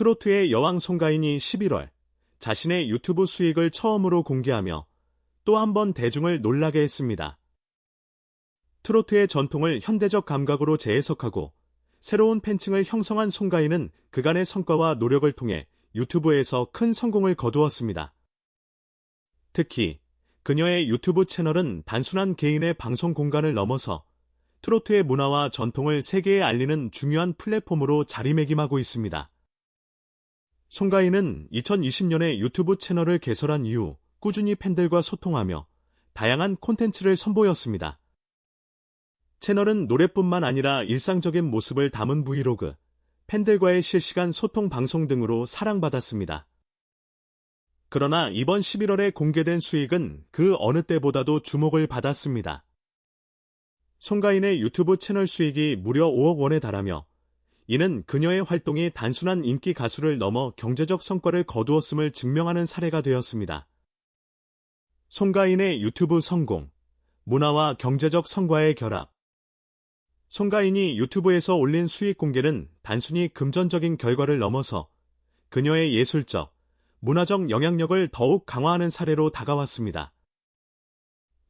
트로트의 여왕 송가인이 11월 자신의 유튜브 수익을 처음으로 공개하며 또 한 번 대중을 놀라게 했습니다. 트로트의 전통을 현대적 감각으로 재해석하고 새로운 팬층을 형성한 송가인은 그간의 성과와 노력을 통해 유튜브에서 큰 성공을 거두었습니다. 특히 그녀의 유튜브 채널은 단순한 개인의 방송 공간을 넘어서 트로트의 문화와 전통을 세계에 알리는 중요한 플랫폼으로 자리매김하고 있습니다. 송가인은 2020년에 유튜브 채널을 개설한 이후 꾸준히 팬들과 소통하며 다양한 콘텐츠를 선보였습니다. 채널은 노래뿐만 아니라 일상적인 모습을 담은 브이로그, 팬들과의 실시간 소통 방송 등으로 사랑받았습니다. 그러나 이번 11월에 공개된 수익은 그 어느 때보다도 주목을 받았습니다. 송가인의 유튜브 채널 수익이 무려 5억 원에 달하며 이는 그녀의 활동이 단순한 인기 가수를 넘어 경제적 성과를 거두었음을 증명하는 사례가 되었습니다. 송가인의 유튜브 성공, 문화와 경제적 성과의 결합. 송가인이 유튜브에서 올린 수익 공개는 단순히 금전적인 결과를 넘어서 그녀의 예술적, 문화적 영향력을 더욱 강화하는 사례로 다가왔습니다.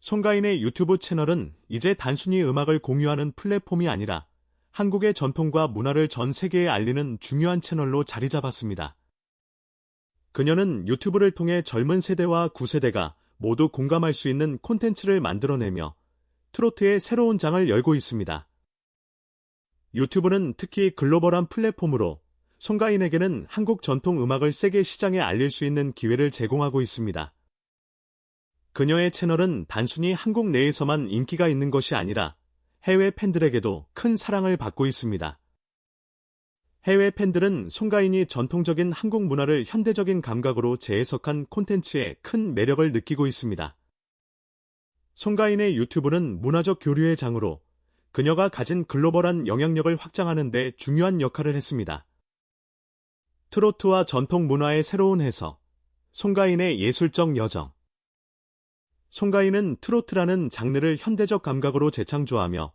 송가인의 유튜브 채널은 이제 단순히 음악을 공유하는 플랫폼이 아니라 한국의 전통과 문화를 전 세계에 알리는 중요한 채널로 자리 잡았습니다. 그녀는 유튜브를 통해 젊은 세대와 구세대가 모두 공감할 수 있는 콘텐츠를 만들어내며 트로트의 새로운 장을 열고 있습니다. 유튜브는 특히 글로벌한 플랫폼으로 송가인에게는 한국 전통 음악을 세계 시장에 알릴 수 있는 기회를 제공하고 있습니다. 그녀의 채널은 단순히 한국 내에서만 인기가 있는 것이 아니라 해외 팬들에게도 큰 사랑을 받고 있습니다. 해외 팬들은 송가인이 전통적인 한국 문화를 현대적인 감각으로 재해석한 콘텐츠에 큰 매력을 느끼고 있습니다. 송가인의 유튜브는 문화적 교류의 장으로 그녀가 가진 글로벌한 영향력을 확장하는 데 중요한 역할을 했습니다. 트로트와 전통 문화의 새로운 해석, 송가인의 예술적 여정, 송가인은 트로트라는 장르를 현대적 감각으로 재창조하며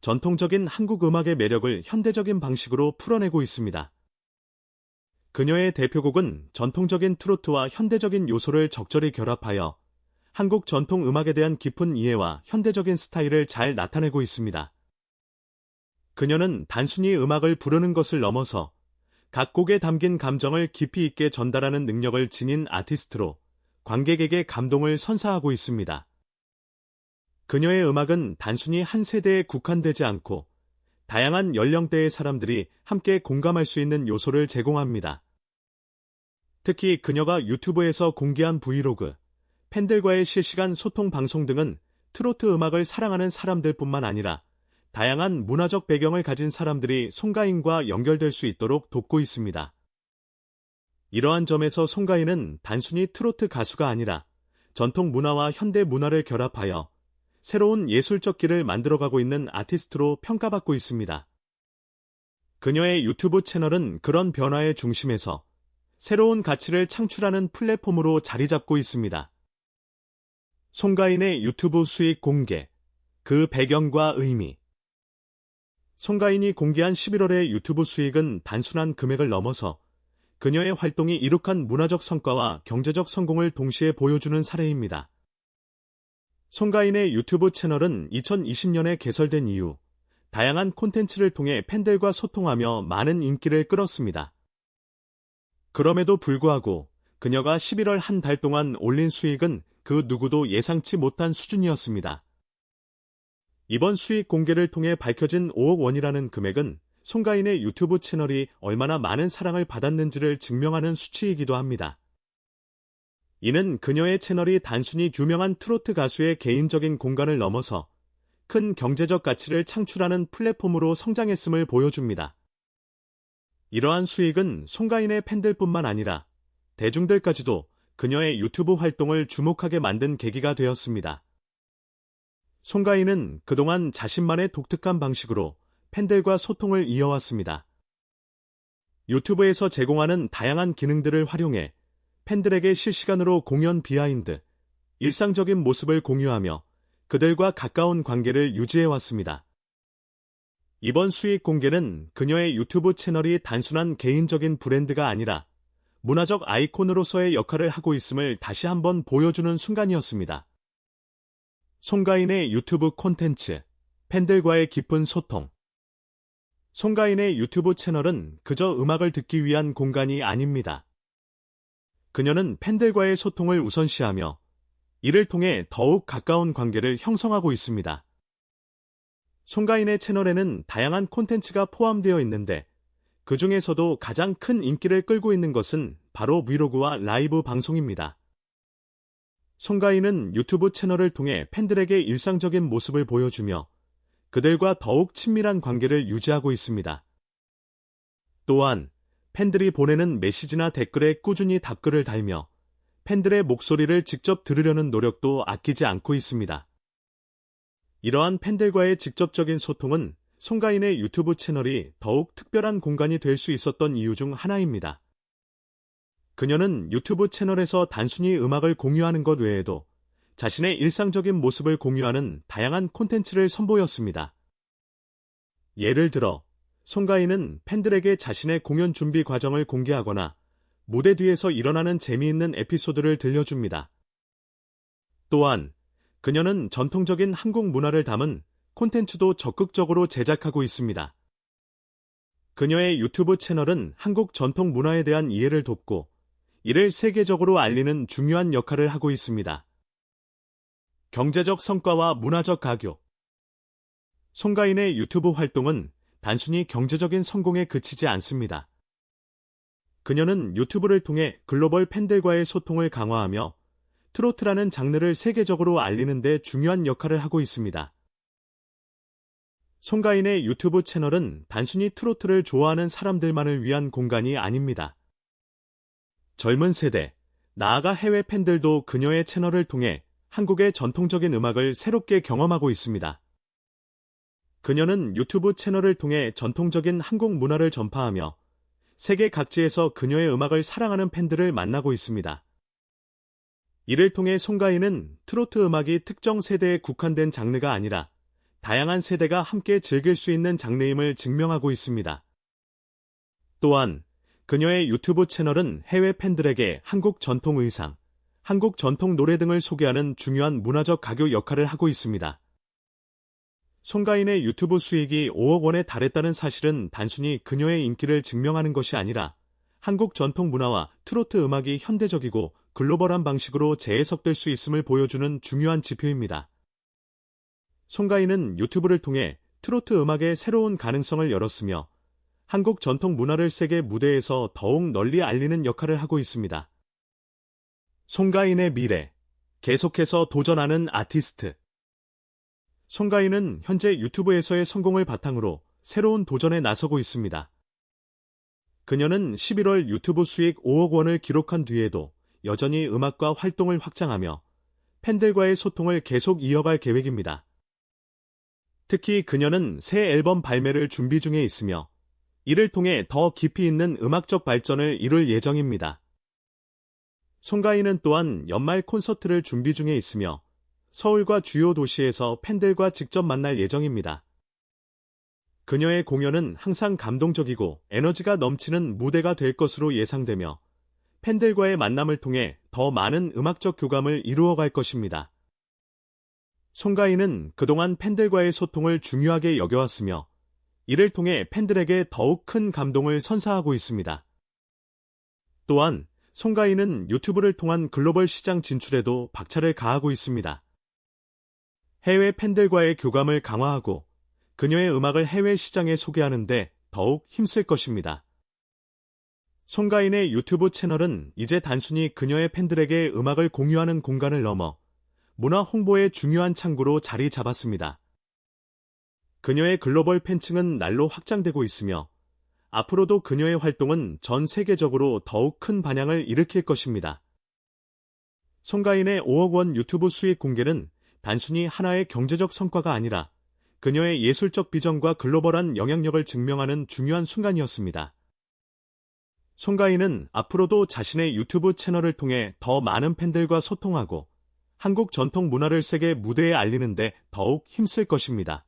전통적인 한국 음악의 매력을 현대적인 방식으로 풀어내고 있습니다. 그녀의 대표곡은 전통적인 트로트와 현대적인 요소를 적절히 결합하여 한국 전통 음악에 대한 깊은 이해와 현대적인 스타일을 잘 나타내고 있습니다. 그녀는 단순히 음악을 부르는 것을 넘어서 각 곡에 담긴 감정을 깊이 있게 전달하는 능력을 지닌 아티스트로 관객에게 감동을 선사하고 있습니다. 그녀의 음악은 단순히 한 세대에 국한되지 않고 다양한 연령대의 사람들이 함께 공감할 수 있는 요소를 제공합니다. 특히 그녀가 유튜브에서 공개한 브이로그, 팬들과의 실시간 소통 방송 등은 트로트 음악을 사랑하는 사람들뿐만 아니라 다양한 문화적 배경을 가진 사람들이 송가인과 연결될 수 있도록 돕고 있습니다. 이러한 점에서 송가인은 단순히 트로트 가수가 아니라 전통 문화와 현대 문화를 결합하여 새로운 예술적 길을 만들어가고 있는 아티스트로 평가받고 있습니다. 그녀의 유튜브 채널은 그런 변화의 중심에서 새로운 가치를 창출하는 플랫폼으로 자리 잡고 있습니다. 송가인의 유튜브 수익 공개, 그 배경과 의미. 송가인이 공개한 11월의 유튜브 수익은 단순한 금액을 넘어서 그녀의 활동이 이룩한 문화적 성과와 경제적 성공을 동시에 보여주는 사례입니다. 송가인의 유튜브 채널은 2020년에 개설된 이후 다양한 콘텐츠를 통해 팬들과 소통하며 많은 인기를 끌었습니다. 그럼에도 불구하고 그녀가 11월 한 달 동안 올린 수익은 그 누구도 예상치 못한 수준이었습니다. 이번 수익 공개를 통해 밝혀진 5억 원이라는 금액은 송가인의 유튜브 채널이 얼마나 많은 사랑을 받았는지를 증명하는 수치이기도 합니다. 이는 그녀의 채널이 단순히 유명한 트로트 가수의 개인적인 공간을 넘어서 큰 경제적 가치를 창출하는 플랫폼으로 성장했음을 보여줍니다. 이러한 수익은 송가인의 팬들뿐만 아니라 대중들까지도 그녀의 유튜브 활동을 주목하게 만든 계기가 되었습니다. 송가인은 그동안 자신만의 독특한 방식으로 팬들과 소통을 이어왔습니다. 유튜브에서 제공하는 다양한 기능들을 활용해 팬들에게 실시간으로 공연 비하인드, 일상적인 모습을 공유하며 그들과 가까운 관계를 유지해왔습니다. 이번 수익 공개는 그녀의 유튜브 채널이 단순한 개인적인 브랜드가 아니라 문화적 아이콘으로서의 역할을 하고 있음을 다시 한번 보여주는 순간이었습니다. 송가인의 유튜브 콘텐츠, 팬들과의 깊은 소통. 송가인의 유튜브 채널은 그저 음악을 듣기 위한 공간이 아닙니다. 그녀는 팬들과의 소통을 우선시하며 이를 통해 더욱 가까운 관계를 형성하고 있습니다. 송가인의 채널에는 다양한 콘텐츠가 포함되어 있는데 그 중에서도 가장 큰 인기를 끌고 있는 것은 바로 브이로그와 라이브 방송입니다. 송가인은 유튜브 채널을 통해 팬들에게 일상적인 모습을 보여주며 그들과 더욱 친밀한 관계를 유지하고 있습니다. 또한 팬들이 보내는 메시지나 댓글에 꾸준히 답글을 달며 팬들의 목소리를 직접 들으려는 노력도 아끼지 않고 있습니다. 이러한 팬들과의 직접적인 소통은 송가인의 유튜브 채널이 더욱 특별한 공간이 될 수 있었던 이유 중 하나입니다. 그녀는 유튜브 채널에서 단순히 음악을 공유하는 것 외에도 자신의 일상적인 모습을 공유하는 다양한 콘텐츠를 선보였습니다. 예를 들어, 송가인은 팬들에게 자신의 공연 준비 과정을 공개하거나 무대 뒤에서 일어나는 재미있는 에피소드를 들려줍니다. 또한 그녀는 전통적인 한국 문화를 담은 콘텐츠도 적극적으로 제작하고 있습니다. 그녀의 유튜브 채널은 한국 전통 문화에 대한 이해를 돕고 이를 세계적으로 알리는 중요한 역할을 하고 있습니다. 경제적 성과와 문화적 가교 송가인의 유튜브 활동은 단순히 경제적인 성공에 그치지 않습니다. 그녀는 유튜브를 통해 글로벌 팬들과의 소통을 강화하며 트로트라는 장르를 세계적으로 알리는 데 중요한 역할을 하고 있습니다. 송가인의 유튜브 채널은 단순히 트로트를 좋아하는 사람들만을 위한 공간이 아닙니다. 젊은 세대, 나아가 해외 팬들도 그녀의 채널을 통해 한국의 전통적인 음악을 새롭게 경험하고 있습니다. 그녀는 유튜브 채널을 통해 전통적인 한국 문화를 전파하며 세계 각지에서 그녀의 음악을 사랑하는 팬들을 만나고 있습니다. 이를 통해 송가인은 트로트 음악이 특정 세대에 국한된 장르가 아니라 다양한 세대가 함께 즐길 수 있는 장르임을 증명하고 있습니다. 또한 그녀의 유튜브 채널은 해외 팬들에게 한국 전통 의상, 한국 전통 노래 등을 소개하는 중요한 문화적 가교 역할을 하고 있습니다. 송가인의 유튜브 수익이 5억 원에 달했다는 사실은 단순히 그녀의 인기를 증명하는 것이 아니라 한국 전통 문화와 트로트 음악이 현대적이고 글로벌한 방식으로 재해석될 수 있음을 보여주는 중요한 지표입니다. 송가인은 유튜브를 통해 트로트 음악의 새로운 가능성을 열었으며 한국 전통 문화를 세계 무대에서 더욱 널리 알리는 역할을 하고 있습니다. 송가인의 미래 계속해서 도전하는 아티스트 송가인은 현재 유튜브에서의 성공을 바탕으로 새로운 도전에 나서고 있습니다. 그녀는 11월 유튜브 수익 5억 원을 기록한 뒤에도 여전히 음악과 활동을 확장하며 팬들과의 소통을 계속 이어갈 계획입니다. 특히 그녀는 새 앨범 발매를 준비 중에 있으며 이를 통해 더 깊이 있는 음악적 발전을 이룰 예정입니다. 송가인은 또한 연말 콘서트를 준비 중에 있으며 서울과 주요 도시에서 팬들과 직접 만날 예정입니다. 그녀의 공연은 항상 감동적이고 에너지가 넘치는 무대가 될 것으로 예상되며 팬들과의 만남을 통해 더 많은 음악적 교감을 이루어갈 것입니다. 송가인은 그동안 팬들과의 소통을 중요하게 여겨왔으며 이를 통해 팬들에게 더욱 큰 감동을 선사하고 있습니다. 또한 송가인은 유튜브를 통한 글로벌 시장 진출에도 박차를 가하고 있습니다. 해외 팬들과의 교감을 강화하고 그녀의 음악을 해외 시장에 소개하는데 더욱 힘쓸 것입니다. 송가인의 유튜브 채널은 이제 단순히 그녀의 팬들에게 음악을 공유하는 공간을 넘어 문화 홍보의 중요한 창구로 자리 잡았습니다. 그녀의 글로벌 팬층은 날로 확장되고 있으며 앞으로도 그녀의 활동은 전 세계적으로 더욱 큰 반향을 일으킬 것입니다. 송가인의 5억 원 유튜브 수익 공개는 단순히 하나의 경제적 성과가 아니라 그녀의 예술적 비전과 글로벌한 영향력을 증명하는 중요한 순간이었습니다. 송가인은 앞으로도 자신의 유튜브 채널을 통해 더 많은 팬들과 소통하고 한국 전통 문화를 세계 무대에 알리는데 더욱 힘쓸 것입니다.